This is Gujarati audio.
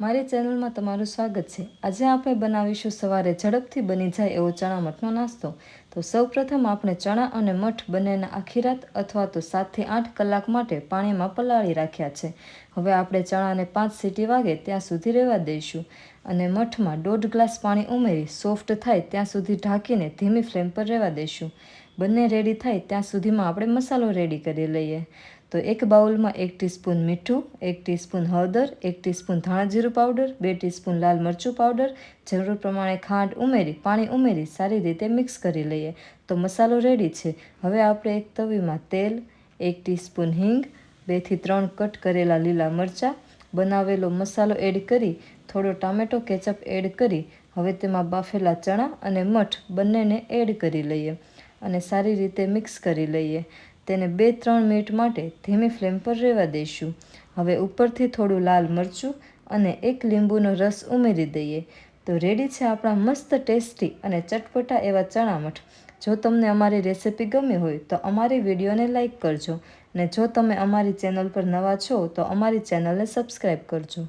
મારી ચેનલમાં તમારું સ્વાગત છે. આજે આપણે બનાવીશું સવારે ઝડપથી બની જાય એવો ચણા મઠનો નાસ્તો. તો સૌપ્રથમ આપણે ચણા અને મઠ બંનેના આખી રાત અથવા તો સાતથી આઠ કલાક માટે પાણીમાં પલાળી રાખ્યા છે. હવે આપણે ચણાને પાંચ સીટી વાગે ત્યાં સુધી રહેવા દઈશું અને મઠમાં દોઢ ગ્લાસ પાણી ઉમેરી સોફ્ટ થાય ત્યાં સુધી ઢાંકીને ધીમી ફ્લેમ પર રહેવા દઈશું. બંને રેડી થાય ત્યાં સુધીમાં આપણે મસાલો રેડી કરી લઈએ. તો એક બાઉલમાં એક ટીસ્પૂન મીઠું, એક ટીસ્પૂન હળદર, એક ટીસ્પૂન ધાણા જીરું પાવડર, બે ટીસ્પૂન લાલ મરચું પાવડર, જરૂર પ્રમાણે ખાંડ ઉમેરી, પાણી ઉમેરી, સારી રીતે મિક્સ કરી લઈએ. તો મસાલો રેડી છે. હવે આપણે એક તવીમાં તેલ, એક ટીસ્પૂન હિંગ બેથી ત્રણ કટ કરેલા લીલા મરચાં, બનાવેલો મસાલો એડ કરી, થોડો ટામેટો કેચઅપ એડ કરી, હવે તેમાં બાફેલા ચણા અને મઠ બંનેને એડ કરી લઈએ અને સારી રીતે મિક્સ કરી લઈએ. તેને બે ત્રણ મિનિટ માટે ધીમી ફ્લેમ પર રહેવા દઈશું. હવે ઉપરથી થોડું લાલ મરચું અને એક લીંબુનો રસ ઉમેરી દઈએ. તો રેડી છે આપણા મસ્ત ટેસ્ટી અને ચટપટા એવા ચણા મઠ. જો તમને અમારી રેસિપી ગમી હોય તો અમારી વિડીયોને લાઇક કરજો. અને જો તમે અમારી ચેનલ પર નવા છો તો અમારી ચેનલને સબસ્ક્રાઈબ કરજો.